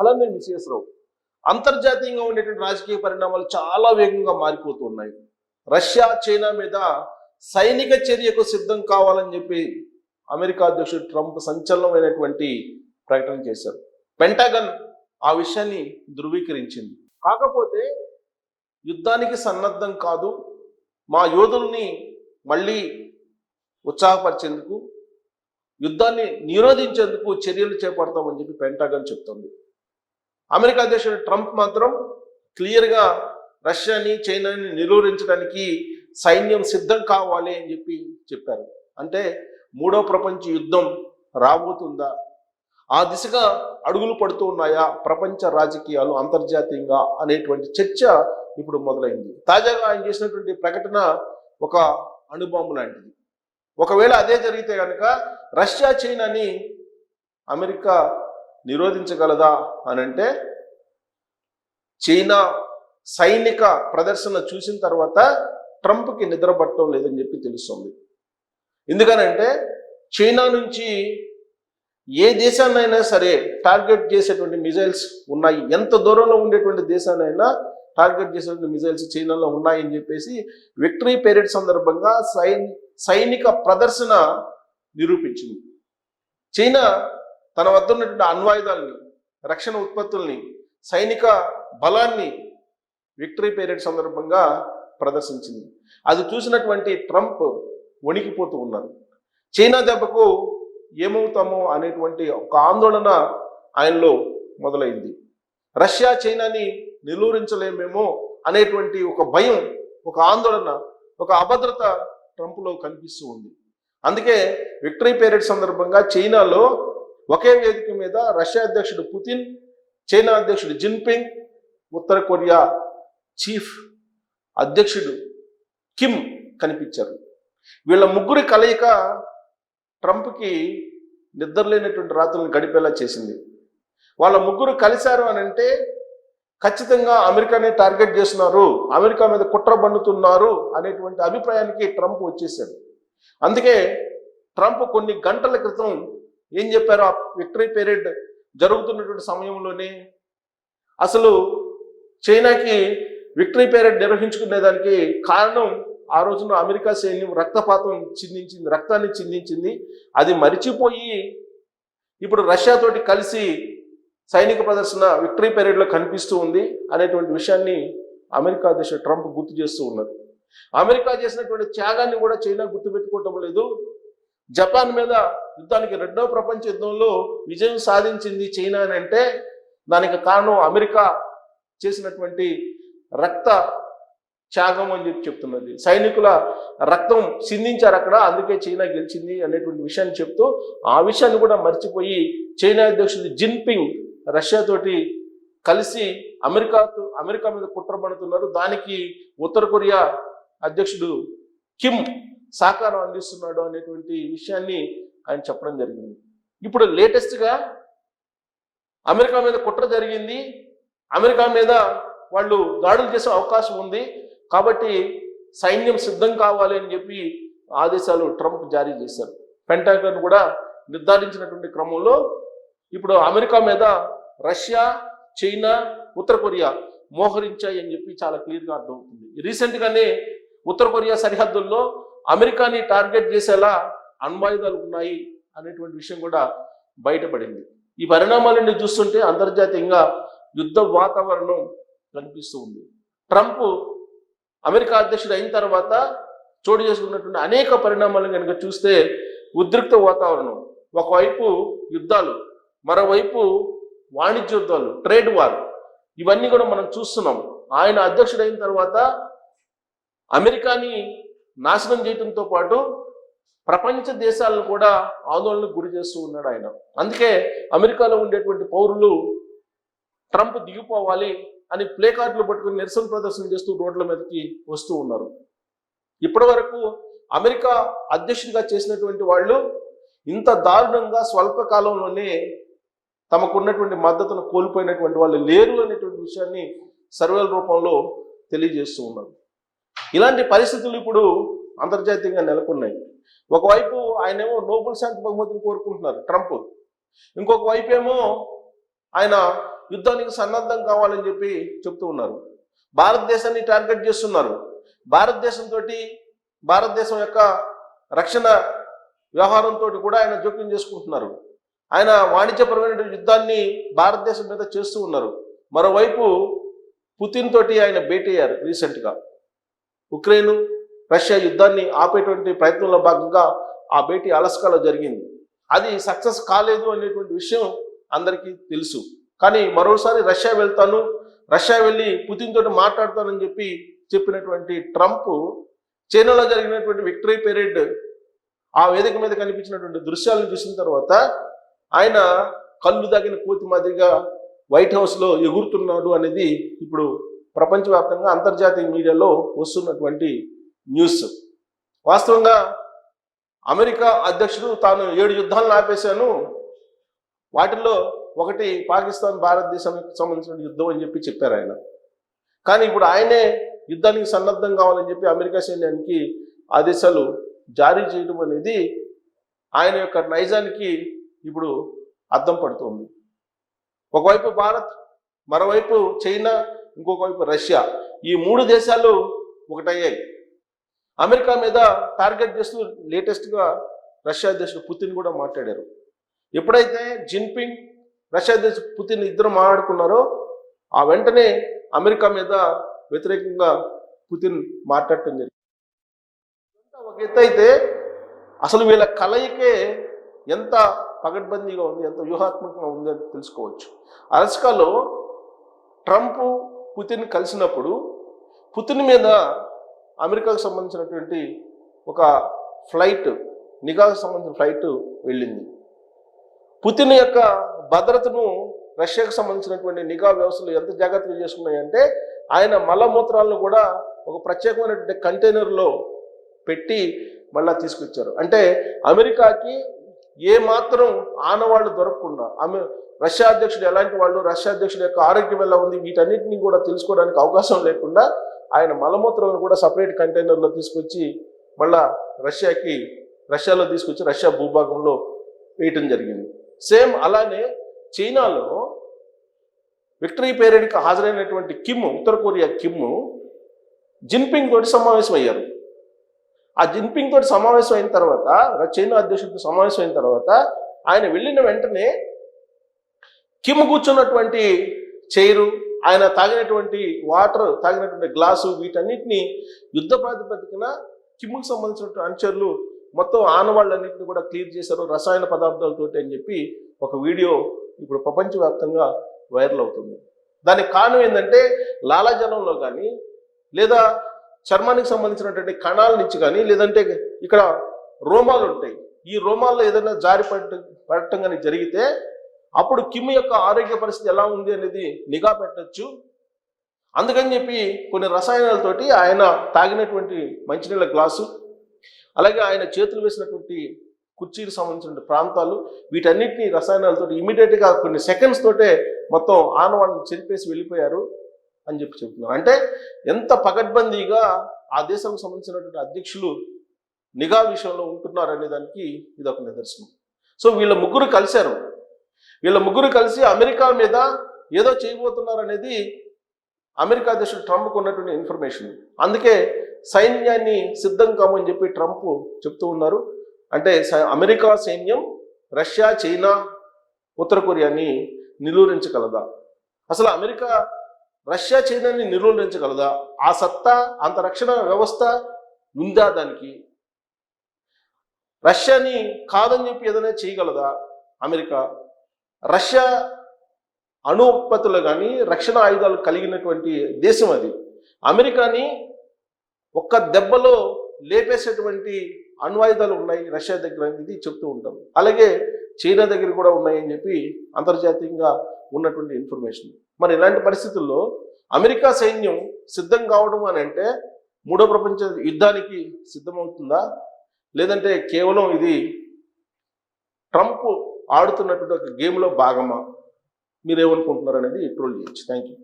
అలానే విశ్వేశ్వరరావు అంతర్జాతీయంగా ఉండేటువంటి రాజకీయ పరిణామాలు చాలా వేగంగా మారిపోతూ ఉన్నాయి. రష్యా చైనా మీద సైనిక చర్యకు సిద్ధం కావాలని చెప్పి అమెరికా అధ్యక్షుడు ట్రంప్ సంచలనమైనటువంటి ప్రకటన చేశారు. పెంటాగన్ ఆ విషయాన్ని ధృవీకరించింది. కాకపోతే యుద్ధానికి సన్నద్ధం కాదు మా యోధుల్ని మళ్ళీ ఉత్సాహపరిచేందుకు యుద్ధాన్ని నిరోధించేందుకు చర్యలు చేపడతామని చెప్పి పెంటాగన్ చెప్తుంది. అమెరికా అధ్యక్షుడు ట్రంప్ మాత్రం క్లియర్గా రష్యాని చైనాని నిరోధించడానికి సైన్యం సిద్ధం కావాలి అని చెప్పి చెప్పారు. అంటే మూడో ప్రపంచ యుద్ధం రాబోతుందా? ఆ దిశగా అడుగులు పడుతూ ఉన్నాయా ప్రపంచ రాజకీయాలు అంతర్జాతీయంగా అనేటువంటి చర్చ ఇప్పుడు మొదలైంది. తాజాగా ఆయన చేసినటువంటి ప్రకటన ఒక అణుబాంబు లాంటిది. ఒకవేళ అదే జరిగితే కనుక రష్యా చైనాని అమెరికా నిరోధించగలదా అని అంటే చైనా సైనిక ప్రదర్శన చూసిన తర్వాత ట్రంప్కి నిద్రపట్టడం లేదని చెప్పి తెలుస్తుంది. ఎందుకనంటే చైనా నుంచి ఏ దేశాన్నైనా సరే టార్గెట్ చేసేటువంటి మిజైల్స్ ఉన్నాయి. ఎంత దూరంలో ఉండేటువంటి దేశాన్నైనా టార్గెట్ చేసేటువంటి మిజైల్స్ చైనాలో ఉన్నాయని చెప్పేసి విక్టరీ పీరియడ్ సందర్భంగా సై సైనిక ప్రదర్శన నిరూపించింది. చైనా తన వద్ద ఉన్నటువంటి అణ్వాయుధాలని రక్షణ ఉత్పత్తుల్ని సైనిక బలాన్ని విక్టరీ పీరియడ్ సందర్భంగా ప్రదర్శించింది. అది చూసినటువంటి ట్రంప్ వణికిపోతూ ఉన్నారు. చైనా దెబ్బకు ఏమవుతామో అనేటువంటి ఒక ఆందోళన ఆయనలో మొదలైంది. రష్యా చైనాని నిలువరించలేమేమో అనేటువంటి ఒక భయం ఒక ఆందోళన ఒక అభద్రత ట్రంప్లో కనిపిస్తూ ఉంది. అందుకే విక్టరీ పీరియడ్ సందర్భంగా చైనాలో ఒకే వేదిక మీద రష్యా అధ్యక్షుడు పుతిన్ చైనా అధ్యక్షుడు జిన్పింగ్ ఉత్తర కొరియా చీఫ్ అధ్యక్షుడు కిమ్ కనిపించారు. వీళ్ళ ముగ్గురి కలయిక ట్రంప్కి నిద్రలేనటువంటి రాత్రులను గడిపేలా చేసింది. వాళ్ళ ముగ్గురు కలిశారు అని అంటే ఖచ్చితంగా అమెరికానే టార్గెట్ చేస్తున్నారు అమెరికా మీద కుట్ర బండుతున్నారు అనేటువంటి అభిప్రాయానికి ట్రంప్ వచ్చేసాడు. అందుకే ట్రంప్ కొన్ని గంటల క్రితం ఏం చెప్పారు? ఆ విక్టరీ పీరియడ్ జరుగుతున్నటువంటి సమయంలోనే అసలు చైనాకి విక్టరీ పీరియడ్ నిర్వహించుకునేదానికి కారణం ఆ రోజున అమెరికా సైన్యం రక్తపాతం చిందించింది రక్తాన్ని చిందించింది. అది మరిచిపోయి ఇప్పుడు రష్యాతోటి కలిసి సైనిక ప్రదర్శన విక్టరీ పీరియడ్లో కనిపిస్తూ ఉంది అనేటువంటి విషయాన్ని అమెరికా అధ్యక్షుడు ట్రంప్ గుర్తు చేస్తూ ఉన్నారు. అమెరికా చేసినటువంటి త్యాగాన్ని కూడా చైనా గుర్తుపెట్టుకోవటం లేదు. జపాన్ మీద యుద్ధానికి రెండవ ప్రపంచ యుద్ధంలో విజయం సాధించింది చైనా అని అంటే దానికి కారణం అమెరికా చేసినటువంటి రక్త త్యాగం అని చెప్పి చెప్తున్నది. సైనికుల రక్తం సిందించారు అక్కడ అందుకే చైనా గెలిచింది అనేటువంటి విషయాన్ని చెప్తూ ఆ విషయాన్ని కూడా మర్చిపోయి చైనా అధ్యక్షుడు జిన్పింగ్ రష్యాతోటి కలిసి అమెరికాతో అమెరికా మీద కుట్ర పడుతున్నారు దానికి ఉత్తర కొరియా అధ్యక్షుడు కిమ్ సహకారం అందిస్తున్నాడు అనేటువంటి విషయాన్ని ఆయన చెప్పడం జరిగింది. ఇప్పుడు లేటెస్ట్గా అమెరికా మీద కుట్ర జరిగింది. అమెరికా మీద వాళ్ళు దాడులు చేసే అవకాశం ఉంది. కాబట్టి సైన్యం సిద్ధం కావాలి అని చెప్పి ఆదేశాలు ట్రంప్ జారీ చేశారు. పెంటాగన్ కూడా నిర్ధారించినటువంటి క్రమంలో ఇప్పుడు అమెరికా మీద రష్యా చైనా ఉత్తర కొరియా మోహరించాయి అని చెప్పి చాలా క్లియర్గా అర్థమవుతుంది. రీసెంట్గానే ఉత్తర కొరియా సరిహద్దుల్లో అమెరికాని టార్గెట్ చేసేలా అణ్వాయుధాలు ఉన్నాయి అనేటువంటి విషయం కూడా బయటపడింది. ఈ పరిణామాలన్నీ చూస్తుంటే అంతర్జాతీయంగా యుద్ధ వాతావరణం కనిపిస్తూ ఉంది. ట్రంప్ అమెరికా అధ్యక్షుడు అయిన తర్వాత చోటు చేసుకున్నటువంటి అనేక పరిణామాలను కనుక చూస్తే ఉద్రిక్త వాతావరణం ఒకవైపు యుద్ధాలు మరోవైపు వాణిజ్య యుద్ధాలు ట్రేడ్ వార్ ఇవన్నీ కూడా మనం చూస్తున్నాం. ఆయన అధ్యక్షుడు అయిన తర్వాత అమెరికాని నాశనం చేయడంతో పాటు ప్రపంచ దేశాలను కూడా ఆందోళనకు గురి చేస్తూ ఉన్నాడు ఆయన. అందుకే అమెరికాలో ఉండేటువంటి పౌరులు ట్రంప్ దిగిపోవాలి అని ప్లే కార్డులు పట్టుకుని నిరసన ప్రదర్శన చేస్తూ రోడ్ల మీదకి వస్తూ ఉన్నారు. ఇప్పటి వరకు అమెరికా అధ్యక్షుడిగా చేసినటువంటి వాళ్ళు ఇంత దారుణంగా స్వల్పకాలంలోనే తమకున్నటువంటి మద్దతును కోల్పోయినటువంటి వాళ్ళు లేరు అనేటువంటి విషయాన్ని సర్వేల రూపంలో తెలియజేస్తూ ఉన్నారు. ఇలాంటి పరిస్థితులు ఇప్పుడు అంతర్జాతీయంగా నెలకొన్నాయి. ఒకవైపు ఆయనేమో నోబెల్ శాంతి బహుమతిని కోరుకుంటున్నారు ట్రంప్. ఇంకొక వైపు ఏమో ఆయన యుద్ధానికి సన్నద్ధం కావాలని చెప్పి చెప్తూ ఉన్నారు. భారతదేశాన్ని టార్గెట్ చేస్తున్నారు. భారతదేశంతో భారతదేశం యొక్క రక్షణ వ్యవహారంతో కూడా ఆయన జోక్యం చేసుకుంటున్నారు. ఆయన వాణిజ్యపరమైన యుద్ధాన్ని భారతదేశం మీద చేస్తూ ఉన్నారు. మరోవైపు పుతిన్ తోటి ఆయన భేటీ అయ్యారు రీసెంట్గా. ఉక్రెయిన్ రష్యా యుద్ధాన్ని ఆపేటువంటి ప్రయత్నంలో భాగంగా ఆ భేటీ అలస్కాలో జరిగింది. అది సక్సెస్ కాలేదు అనేటువంటి విషయం అందరికీ తెలుసు. కానీ మరోసారి రష్యా వెళ్తాను రష్యా వెళ్ళి పుతిన్ తోటి మాట్లాడతానని చెప్పి చెప్పినటువంటి ట్రంప్ చైనాలో జరిగినటువంటి విక్టరీ పెరేడ్ ఆ వేదిక మీద కనిపించినటువంటి దృశ్యాలను చూసిన తర్వాత ఆయన కళ్ళు దాగిన కోతి మాదిరిగా వైట్ హౌస్లో ఎగురుతున్నాడు అనేది ఇప్పుడు ప్రపంచవ్యాప్తంగా అంతర్జాతీయ మీడియాలో వస్తున్నటువంటి న్యూస్. వాస్తవంగా అమెరికా అధ్యక్షుడు తాను ఏడు యుద్ధాలను ఆపేశాను. వాటిల్లో ఒకటి పాకిస్తాన్ భారతదేశానికి సంబంధించిన యుద్ధం అని చెప్పి చెప్పారు ఆయన. కానీ ఇప్పుడు ఆయనే యుద్ధానికి సన్నద్ధం కావాలని చెప్పి అమెరికా సైన్యానికి ఆదేశాలు జారీ చేయడం అనేది ఆయన యొక్క నైజానికి ఇప్పుడు అద్దం పడుతుంది. ఒకవైపు భారత్ మరోవైపు చైనా ఇంకొక వైపు రష్యా. ఈ మూడు దేశాలు ఒకటయ్యాయి. అమెరికా మీద టార్గెట్ చేస్తూ లేటెస్ట్గా రష్యా అధ్యక్షుడు పుతిన్ కూడా మాట్లాడారు. ఎప్పుడైతే జిన్పింగ్ రష్యా అధ్యక్షుడు పుతిన్ ఇద్దరు మాట్లాడుకున్నారో ఆ వెంటనే అమెరికా మీద వ్యతిరేకంగా పుతిన్ మాట్లాడటం జరిగింది. ఒక ఎత్తు అయితే అసలు వీళ్ళ కలయికే ఎంత పగడ్బందీగా ఉంది ఎంత వ్యూహాత్మకంగా ఉంది అని తెలుసుకోవచ్చు. అలస్కాలో ట్రంప్ పుతిన్ కలిసినప్పుడు పుతిన్ మీద అమెరికాకు సంబంధించినటువంటి ఒక ఫ్లైట్ నిఘాకు సంబంధించిన ఫ్లైట్ వెళ్ళింది. పుతిన్ యొక్క భద్రతను రష్యాకు సంబంధించినటువంటి నిఘా వ్యవస్థలు ఎంత జాగ్రత్తగా చేసుకున్నాయంటే ఆయన మలమూత్రాలను కూడా ఒక ప్రత్యేకమైనటువంటి కంటైనర్లో పెట్టి మళ్ళా తీసుకొచ్చారు. అంటే అమెరికాకి ఏ మాత్రం ఆనవాళ్ళు దొరకకుండా ఆమె రష్యా అధ్యక్షుడు ఎలాంటి వాళ్ళు రష్యా అధ్యక్షుడు యొక్క ఆరోగ్యం ఎలా ఉంది? వీటన్నిటిని కూడా తెలుసుకోవడానికి అవకాశం లేకుండా ఆయన మలమూత్రాలను కూడా సపరేట్ కంటైనర్లో తీసుకొచ్చి మళ్ళా రష్యాకి రష్యాలో తీసుకొచ్చి రష్యా భూభాగంలో వేయటం జరిగింది. సేమ్ అలానే చైనాలో విక్టరీ పేరేడ్కి హాజరైనటువంటి కిమ్ ఉత్తర కొరియా కిమ్ జిన్పింగ్ తోటి సమావేశం అయ్యారు ఆ జిన్పింగ్ తోటి సమావేశం అయిన తర్వాత చైనా అధ్యక్షుడితో సమావేశం అయిన తర్వాత ఆయన వెళ్ళిన వెంటనే కిమ్ కూర్చున్నటువంటి చైరు ఆయన తాగినటువంటి వాటర్ తాగినటువంటి గ్లాసు వీటన్నిటిని యుద్ధ ప్రాతిపదికన కిమ్కి సంబంధించినటువంటి అనుచరులు మొత్తం ఆనవాళ్ళన్నింటినీ కూడా క్లియర్ చేశారు రసాయన పదార్థాలతోటి అని చెప్పి ఒక వీడియో ఇప్పుడు ప్రపంచవ్యాప్తంగా వైరల్ అవుతుంది. దానికి కారణం ఏంటంటే లాలాజలంలో కానీ లేదా చర్మానికి సంబంధించినటువంటి కణాల నుంచి కానీ లేదంటే ఇక్కడ రోమాలు ఉంటాయి. ఈ రోమాల్లో ఏదైనా జారి పడటం పడటం కానీ జరిగితే అప్పుడు కిమ్ యొక్క ఆరోగ్య పరిస్థితి ఎలా ఉంది అనేది నిఘా పెట్టచ్చు. అందుకని చెప్పి కొన్ని రసాయనాలతోటి ఆయన తాగినటువంటి మంచినీళ్ళ గ్లాసు అలాగే ఆయన చేతులు వేసినటువంటి కుర్చీకి సంబంధించిన ప్రాంతాలు వీటన్నిటిని రసాయనాలతో ఇమీడియట్గా కొన్ని సెకండ్స్ తోటే మొత్తం ఆనవాళ్ళని చెరిపేసి వెళ్ళిపోయారు అని చెప్పి చెప్తున్నారు. అంటే ఎంత పకడ్బందీగా ఆ దేశానికి సంబంధించినటువంటి అధ్యక్షులు నిఘా విషయంలో ఉంటున్నారు అనే దానికి ఇది ఒక నిదర్శనం. సో వీళ్ళ ముగ్గురు కలిశారు. వీళ్ళ ముగ్గురు కలిసి అమెరికా మీద ఏదో చేయబోతున్నారు అనేది అమెరికా అధ్యక్షుడు ట్రంప్కు ఉన్నటువంటి ఇన్ఫర్మేషన్ అందుకే సైన్యాన్ని సిద్ధం కామని చెప్పి ట్రంప్ చెప్తూ ఉన్నారు. అంటే అమెరికా సైన్యం రష్యా చైనా ఉత్తర కొరియాని నిలువరించగలదా? అసలు అమెరికా రష్యా చైనాని నిలువరించగలదా? ఆ సత్తా అంత రక్షణ వ్యవస్థ ఉందా దానికి? రష్యాని కాదని చెప్పి ఏదైనా చేయగలదా అమెరికా? రష్యా అణు ఉత్పత్తులు కానీ రక్షణ ఆయుధాలు కలిగినటువంటి దేశం అది. అమెరికాని ఒక్క దెబ్బలో లేపేసేటువంటి అణ్వాయుధాలు ఉన్నాయి రష్యా దగ్గర ఇది చెప్తూ ఉంటాం. అలాగే చైనా దగ్గర కూడా ఉన్నాయని చెప్పి అంతర్జాతీయంగా ఉన్నటువంటి ఇన్ఫర్మేషన్. మరి ఇలాంటి పరిస్థితుల్లో అమెరికా సైన్యం సిద్ధం కావడం అని అంటే మూడో ప్రపంచ యుద్ధానికి సిద్ధమవుతుందా? లేదంటే కేవలం ఇది ట్రంప్ ఆడుతున్నటువంటి ఒక గేమ్లో భాగమా? మీరేమనుకుంటున్నారు అనేది ట్రోల్ చేయొచ్చు. Thank you